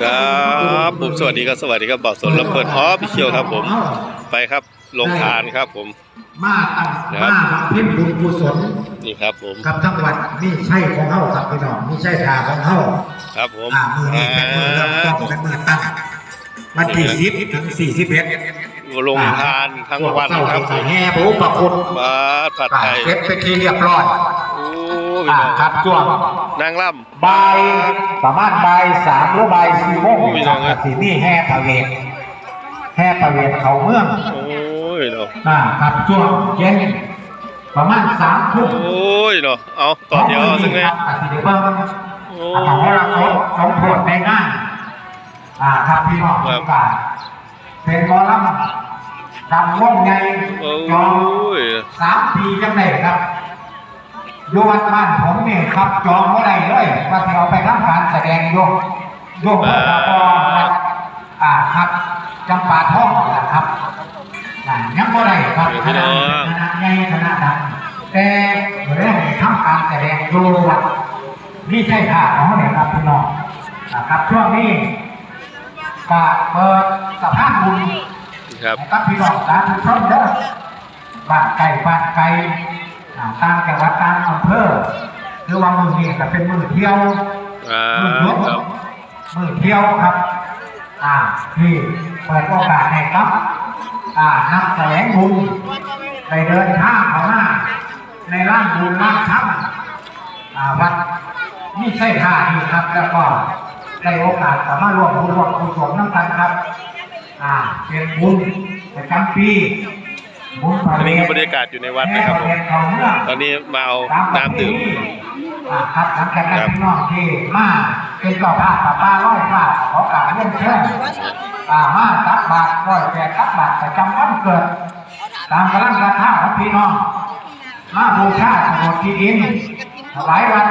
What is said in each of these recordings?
ครับ ผมสวัสดีครับสวัสดีครับบ่าวสนลำเพลินออฟฟิเชียลครับผมไปครับลงทานครับผม มาตั้งนะครับมาบำเพ็ญบุญกุศลนี่ครับผมกับทั้งวันนี่ใช่ของเฮาครับพี่น้องนี่ใช่ทาของเฮาครับผมอ่ามือนี้เป็นมือเริ่มต้นเป็นมือตั้งวันที่สิบถึงสี่สิบเอ็ดลงทานทั้งวันครับผมแห่ปูประคุณบาสผัดอ่าไทยเสร็จเป็นที่เรียบร้อยโอ้อ่า พี่น้องครับช่วงนางล่บ่ายประมาณบ่ายสามหรือบ่ายสี่โมงโอ้ยน้องเอ้ยสีนี่แห่ตะเวนแห่ตะเวนเขาเมืองำโอ้ยเนาะอ่าครับช่วงเย็นประมาณสามทุ่มโอ้ยเนาะเอาต่อเดียวเอาสักไงครับอาทิตย์เบิ้งโอ้อาของเราเขาเขาโทษในงานอ่าครับพี่น้องครับทุกการเป็นหมอลำดำวงใหญ่โอ้จองยสามปีจังไดครับ อยู่วัดบ้านผมนี่ครับจองเมื่อไรเลยว่าที่เราไปทำการแสดงโยกโยกวัดตะปอครับอ่าครับจำปาท่องนะครับอ่ายังเมื่อไรครับคณะคณะใหญ่คณะดังแต่เรื่องทำการแสดงโยวัดนี่ใช่ท่าของเนี่ยครับพี่น้องนะครับช่วงนี้ก็เปิดสะพานบุญครับนะครับพี่น้องสาธุชนเด้อบ้านไก่บ้านไก่อ่า ต่างจังหวัดต่างอำเภอหรือว่ามือนี้ก็เป็นมือเที่ยวอ่ามือรถครับมือเที่ยวครับ อ่าที่เปิดโอกาสให้ครับ อ่านักแสวงบุญไปเดินทางเข้ามาในร่างบุญร่างธรรมอ่าวัดนี่ใช่ท่าดีครับ แล้วก็ได้โอกาสสามารถร่วมบุญร่วมกุศลน้ำกันครับ อ่าเป็นบุญประจำปีบุญประ อันเวนี้ณคือบรรยากาศอยู่ในวัดนะครับผมตอนนี้มาเอาน้ำดื่มอ่าครับหลังจากนั้นครับพี่น้องที่มาเป็นเจ้าภาพป้าป้าร้อยฟ้าขอกราบเรียนเชิญอ่ามาตักบาตรร้อยแปดตักบาตรประจำวันเกิด ตามกำลังศรัทธาของพี่น้อง มาบูชาโฉนดที่ดินถวายวัด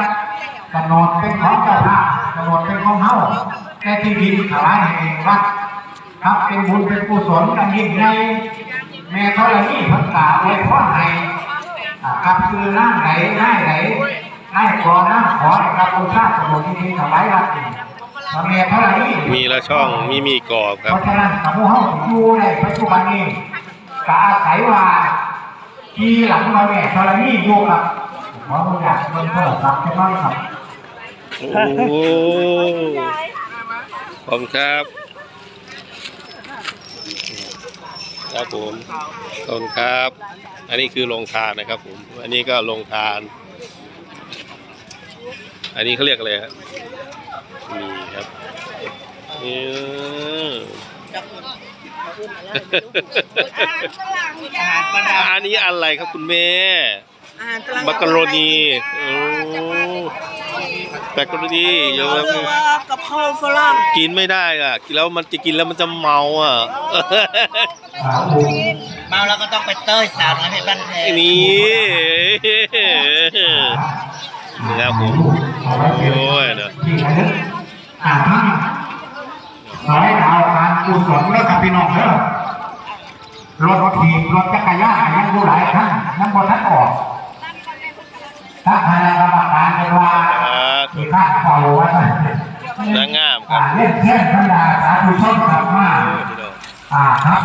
โฉนดเป็นของเจ้าภาพโฉนดเป็นของเฮาแต่ที่ดินถวายให้เองวัดครับเป็นบุญเป็นกุศลกันยิ่งใหญ่ แม่ธรณีพันษาไว้พ่อให้อ่าครับคือร่างไหนง่ายไหนง่ายขอน้ำขอครับบูชาโฉนดที่ดินถวายวัดนี่พระแม่ธรณีมีละช่องมีมีกรอบคเพรับราะฉะนั้นกับผู้เฮาที่อยู่ในปัจจุบันนี้ก็อาศัยว่าที่หลังเราเนี่ยธรณีอยู่กับขออนุญาตเพิ่มเพิ่มครับแค่น้อยครับโอ้ขอบคุณครับ ครับผมขอบคุณครับ อันนี้คือโรงทานนะครับผม อันนี้ก็โรงทาน อันนี้เขาเรียกอะไรครับนี่ครับนี่อันนี้อะไรครับคุณแม่อาหารฝรั่งมักกะโรนีโอ้มักกะโรนีเยอะเรียกมากว่ากับ ข้าวฝรั่งกินไม่ได้อะกินแล้วมันจะกินแล้วมันจะเมาอะอ่าบุญเมาแล้วก็ต้องไปเต้ยสาวน้อยเพชรบ้านแพงนี่นะครับผมโอ้ยเนอะที่ไหนเนี่ยอ่าทั้งสายดาวการกุศลแล้วกับพี่น้องเด้อรถถีบรถจักรยานยังดูหลายครั้งยังบนทันออกถ้าคณะกรรมการเป็นว่าครับที่ข้าเฝ้าไว้ นางงามครับเล่นเช่นธรรมดาสาธุชนกลับมาอ่าครับ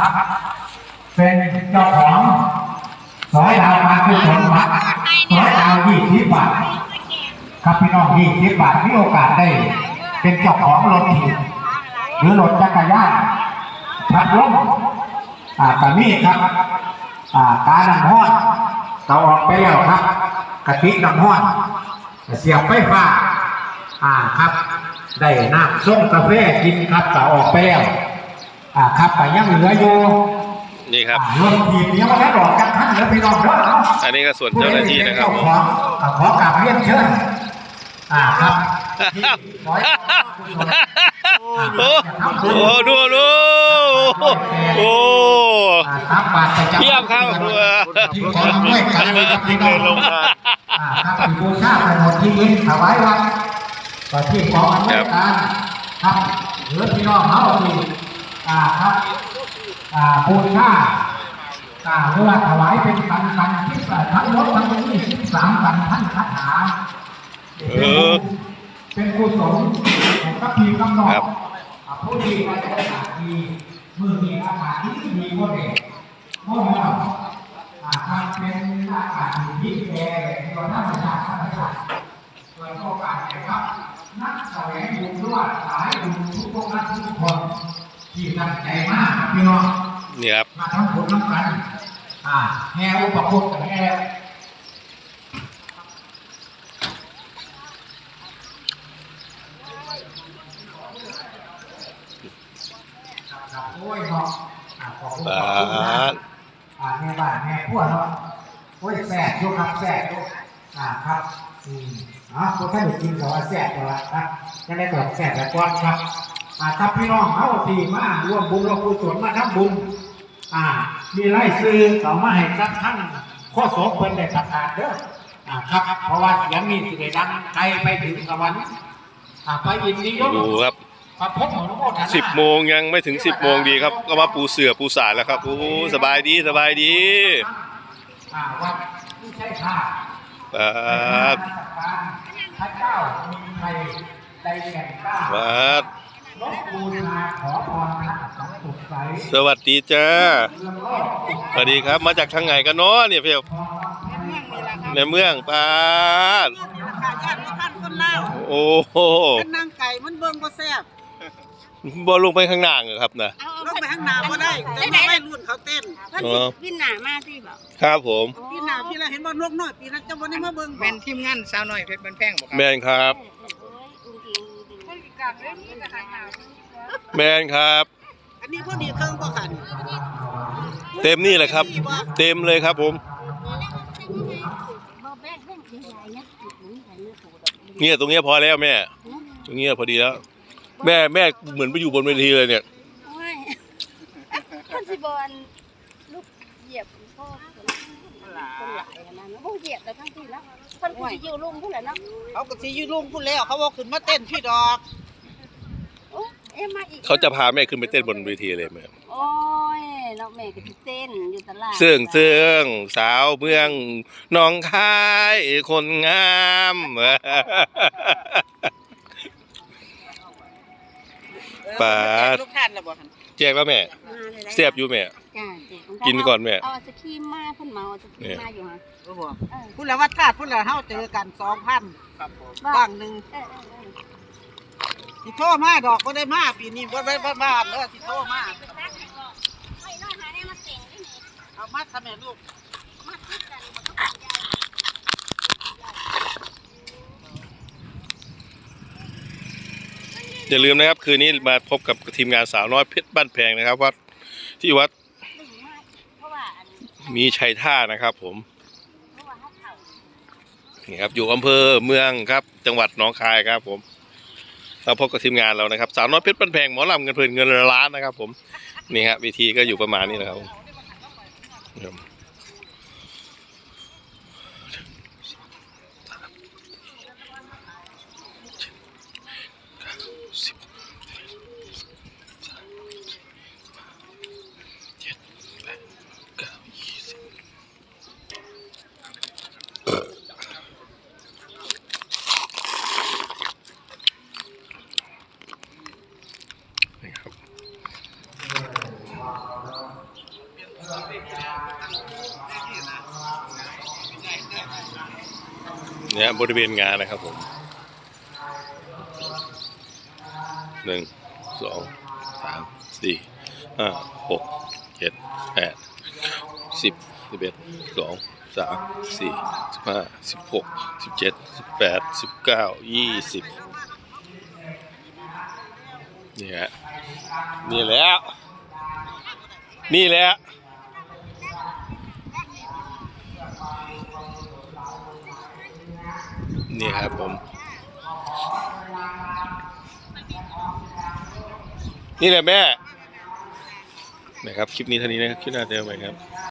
เป็นเจ้าของสอยดาวการกุศลวัดสอยดาวยี่สิบบาทครับพี่น้องยี่สิบบาทมีโอกาสได้ เป็นเจ้าของรถถีบหรือรถจักรยานพัดลมอ่าแต่นี่ครับ อ่าการน้ำห้อนเราออกไปแล้วครับกะทิน้ำห้อนเสียบไฟฟ้า อ่าครับ ได้น้ำส้มกาแฟกินครับแต่ออกไปแล้วอ่าครับแต่ยังเหลืออยู่นี่ครับอ่ารถถีบยังไม่ได้ดอกกันท่านเหลือพี่น้องเด้อเนาะอันนี้ก็ส่วนเจ้าหน้าที่นะครับผมขอขอกราบเรียนเชิญอ่าครับที่ร้อยโอ้โหดูดูโอ้อ่าครับบาทประจำเทียบครับที่ขออำนวยการกับพี่น้องลงมาอ่าครับที่บูชาไปหมดที่ยินถวายวั ดก็ที่ของอำนวยการครับเหลือพี่น้องเขาที่อ่าครับอ่าบูชาอ่าเรียกว่าถวายเป็นพันพันที่ทั้งรถทั้งนี้สามพันท่านคาถาเป็นกุศลของพระพีกำหนดครับผู้ดีก็จะได้ขาดดีมือมีอากาศที่ดีก็เด็กโม่เราอาจจะเป็นอากาศที่ยิ่งแก่ที่าธรรมชาติธรรมชาติส่วนโอาสนะครับ นักแสวงบุญด้วยหลายบุญทุกพวกนัก ทุกคนที่ตั้งใจมากครับพี่น้องนี่ครับมาทั้งผลทั้งกันอ่าแห่อุปคุตกับแห่ครับโอ้ยเนาะอ่าขอบคุณบขอบคุณนะาสอ่าแม่บ้านแม่ขั้วเนาะโอ้ยแซ่บอยู่ครับแซ่บอยู่อ่าครับอืมอ่าพวกท่านได้กินแต่ว่าแซ่บแต่ว่าครับยังได้ตอบแซ่บแต่ก่อนครับ อ่าถ้าพี่น้องเขาทีมาร่วมบุญร่วมกุศลมาทำบุญอ่า มีไล่ซื้อเขามาให้สักทั้งข้อสองเพิ่นได้ประกาศเด้ออ่าครับ เพราะว่าเสียงนี้สิได้ดังไกลไปถึงสวรรค์อ่าไปอินดียศดูครับพระพจน์ของโมทนาสิบโมงยังไม่ถึงสิบโมงดีครับ ก็มาปูเสือปูสารแล้วครับโอ้สบายดีสบายดีอ่าวัดผู้ใช้ค่าบาสพระเจ้ามีใครใจแก่งกล้าบา สลบบูชาขอพรพระสังสุขใสสวัสดีจ้าเรื่องโลกสวัสดีครับมาจากทางไหนกันเนาะเนี่ยเพียวในเมืองปาดนี่ราคาญาติบ่ทันคนลาวโอ้โหเป็นนางไก่มันเบิ่งบ่แซ่บบ่ลงไปข้างหน้าเหรอครับนะลงไปข้างหน้าบ่ได้แต่ว่าวัยรุ่นเขาเต้นท่านอ๋สิอวินหนามาสิบอกครับผมพี่หน้าพี่ละเห็นบ่นกน้อยปีนั้นจะบ่ได้มาเบิ่งบ่เป็นทีมงานสาวน้อยเพชรบันแพงบ่ครับแมนครับ แมนครับ อันนี้พอดีเครื่องบ่ค่ะนี่เต็มนี่แหละครับ เต็มเลยครับผม เนี่ยตรงเนี้ยพอแล้วแม่ ตรงเนี้ยพอดีแล้ว แม่แม่เหมือนไปอยู่บนเวทีเลยเนี่ย ไม่ท่านสิบอลลูกเหยียบพ่อคนหลายอันนั้นพวกเหยียบแต่ทั้งที่แล้วคนกูจะอยู่ลุงผู้หละเนาะเขาก็สิอยู่ลุงพุ่นแล้ว เขาบ่ขึ้นมาเต้นพี่ดอกโอ้ เอ๊ะมาอีกเขาจะพาแม่ขึ้นไปเต้นบนเวทีเลยแม่โอ้ยน้องแม่ก็สิเต้นอยู่ตลาดเสื่องเสื่องสาวเมืองหนองคายคนงามปาดลูกท่านแล้วบ่หั่นแจกแล้วแม่มาเลยได้เสียบอยู่แม่ จ้าเจ็บกินก่อนแม่ เอาสครีมมาเพิ่นเมาเอาสครีมมาอยู่ฮะโอ้โหเออพุ่นแล้วว่าทาสพุ่นแล้วเฮาเจอกัน2,000ครับผม บ้างหนึงเออเออเออ สิโทรมาดอกบ่ได้มาปีนี้บ่ได้บ้านเด้อสิโทรมาไม่น้อยหาเต่งได้นี่เอามาทำแม่ลูกมาคิดกันบ่ต้อย่าลืมนะครับ คืนนี้มาพบกับทีมงานสาวน้อยเพชรบ้านแพงนะครับวัดที่วัด มีชัยท่านะครับ ผมนี่ครับอยู่อำเภอเมืองครับ จังหวัดหนองคายครับผม เราพบกับทีมงานเรานะครับสาวน้อยเพชรปันแพงหมอลำเงินเพลินเงินล้านนะครับ ผมนี่ฮะวิธีก็อยู่ประมาณนี้นะครับ นี่ครับเนี่ยบริเวณงานนะครับผมหนึ่งสองสามสี่ห้าหกเจ็ดแปดสิบสิบเอ็ดสองสามสี่สิบห้าสิบหกสิบเจ็ดสิบแปดสิบเก้ายี่สิบนี่ฮะ นี่แหล้วนี่แหละนี่ครับผม นี่แหละแม่ นะครับ คลิปนี้เท่านี้นะครับ คลิปหน้าเจอกันใหม่ครับ